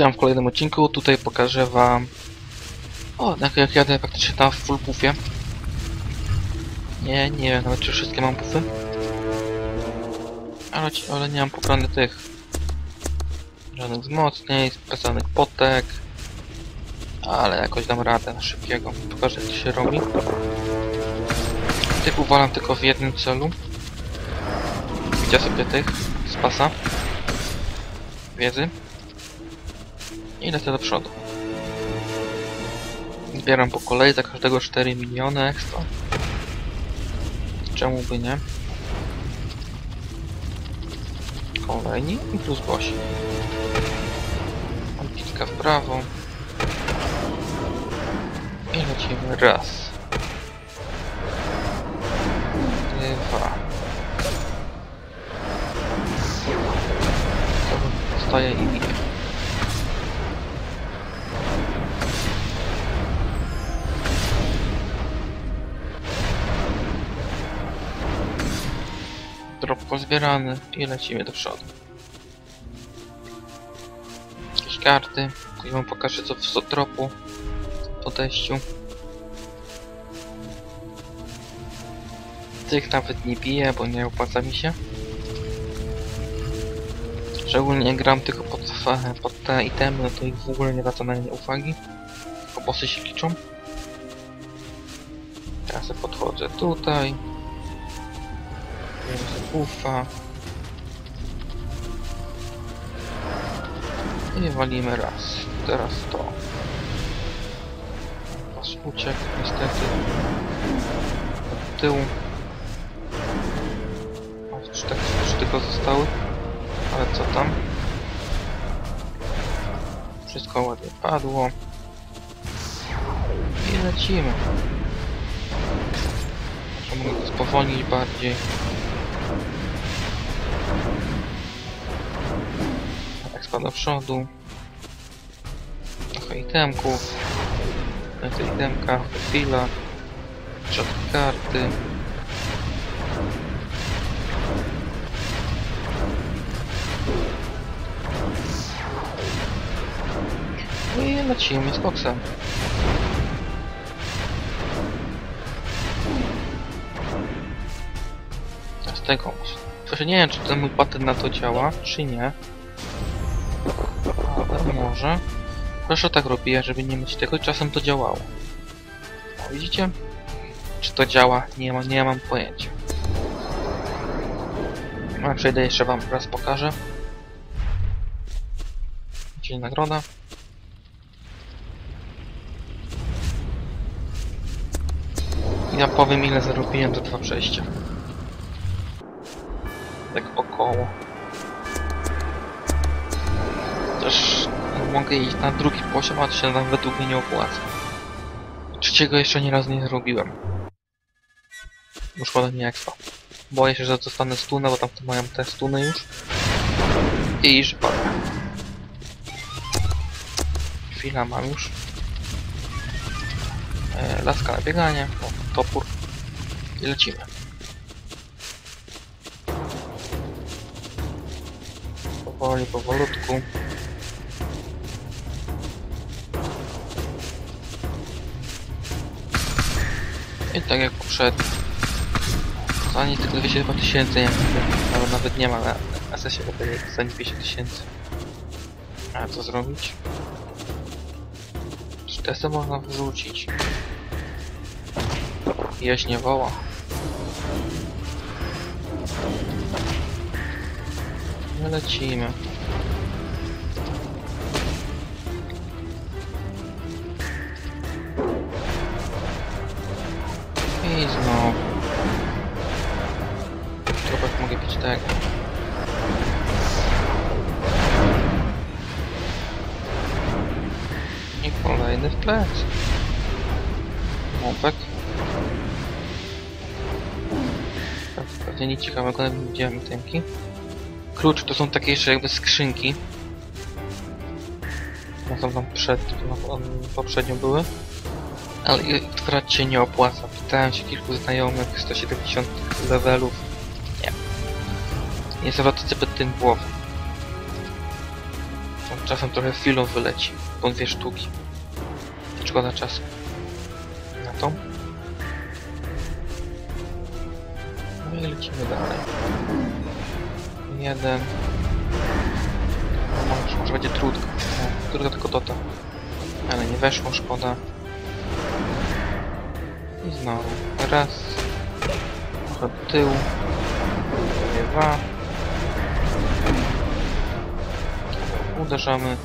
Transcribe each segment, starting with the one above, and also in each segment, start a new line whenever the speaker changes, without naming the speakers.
Witam w kolejnym odcinku. Tutaj pokażę wam... O, jak, jak jadę praktycznie na full buffie. Nie, nie wiem nawet czy wszystkie mam buffy. Ale, ale nie mam pobranych tych... Żadnych wzmocnień, specjalnych potek. Ale jakoś dam radę na szybkiego. Pokażę to się robi. Tych uwalam tylko w jednym celu. Widzicie sobie tych z pasa. Wiedzy. I lecę do przodu. Zbieram po kolei za każdego 4 miliony ekstra. Czemu by nie? Kolejni i plus gości. Odbitka w prawo. I lecimy raz. Dwa. Stoję i biję. Drop pozbierany i lecimy do przodu. Jakieś karty. Ktoś wam pokaże co w dropu po teściu. Tych nawet nie biję, bo nie opłaca mi się. Szczególnie gram tylko pod, pod te itemy, no to ich w ogóle nie zwraca na nie uwagi. Tylko bossy się liczą. Teraz podchodzę tutaj. Buffa. I walimy raz. Teraz to. Pas uciekł niestety. Od tyłu. O, trzy, tak, trzy tylko zostały. Ale co tam? Wszystko ładnie padło. I lecimy. Może mogę to spowolnić bardziej. Spada do przodu. Trochę itemków. Więcej itemka, chwila. Środki karty. No I lecimy z koksem. Z tego. Proszę nie wiem, czy ten mój patent na to działa, czy nie. Może. Proszę tak robię, żeby nie mieć tego, czasem to działało. O, widzicie? Czy to działa? Nie, ma, nie mam pojęcia. No, przejdę jeszcze wam raz pokażę. Czyli nagroda. Ja powiem ile zarobiłem za dwa przejścia. Tak około. Też mogę iść na drugi poziom, a to się nam według mnie nie opłaca. Trzeciego jeszcze nie razu nie zrobiłem. Bo szkoda mi expa. Boję się, że dostanę stunę, bo tam mają te stuny już. I że padnę. Chwila mam już. E, laska na bieganie. O, topór. I lecimy. Powoli, powolutku. I tak jak poprzednio. To ani tylko 200 chyba tysięcy, nie ale nawet nie ma na SS-ie za nie 200 tysięcy. A co zrobić? Testy można wrzucić? Jeź nie woła. No lecimy. I znowu. Chyba mogę pić tego. I kolejny w plec. Mopek. Tak, Pewnie nic ciekawego, nie widziałem itemki. Klucz to są takie jeszcze jakby skrzynki. No to tam przed, no, poprzednio były. Ale otwierać się nie opłaca. Pytałem się kilku znajomych, 170 levelów. Nie. Nie zawracajcie zbyt tym głową. Czasem trochę filów wyleci, po dwie sztuki. Szkoda czasu. Na to. No i lecimy dalej. Jeden. O, może, będzie trudno. O, trudno tylko to. Ale nie weszło, szkoda. I znowu. Raz. Do tyłu. Dwa. Uderzamy.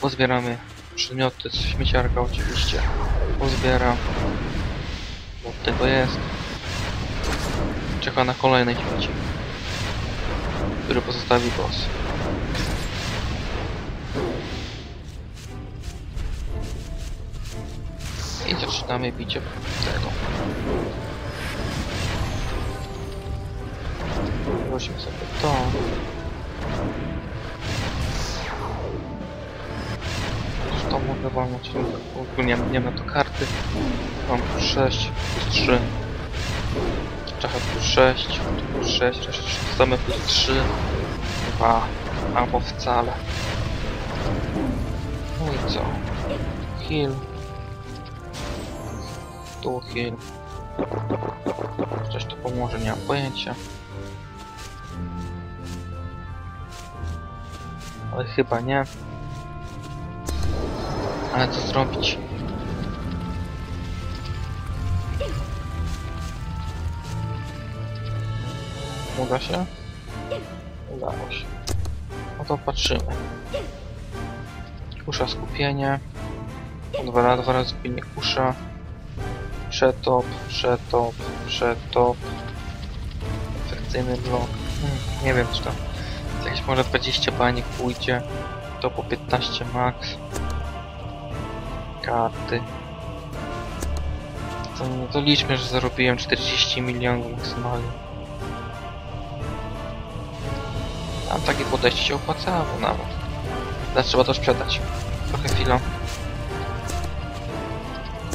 Pozbieramy przedmioty z śmieciarka oczywiście. Pozbiera. Bo tego jest. Czeka na kolejne śmieci. Który pozostawi boss. I zaczynamy bicie tego. Weźmy sobie to. To mogę walnąć. Ogólnie nie ma to karty. Mam plus 6, plus 3. Czacha plus 6, tu plus 6, same plus 3. 2. Albo wcale. No i co? Heal. Tu heal. Coś to pomoże, nie mam pojęcia. Ale chyba nie. Ale co zrobić? Uda się? Udało się. No to patrzymy. Kusza skupienie. Dwa dwa razy skupienie kusza. Przetop, przetop, przetop. Perfekcyjny blok. Hmm, nie wiem czy tam jakieś może 20 baniek pójdzie. To po 15 max. Karty. To, no to liczmy, że zarobiłem 40 milionów maksymalnie. A takie podejście się opłacało nawet. Teraz trzeba to sprzedać. Trochę chwilę.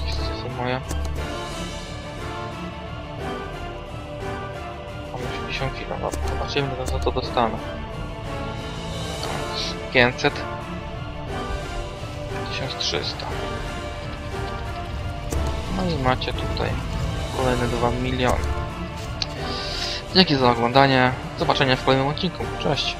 Jest to moja. 8 kg. No, zobaczymy no, za co to dostanę. 500 1300 No i macie tutaj kolejne 2 miliony. Dzięki za oglądanie. Zobaczenia w kolejnym odcinku. Cześć.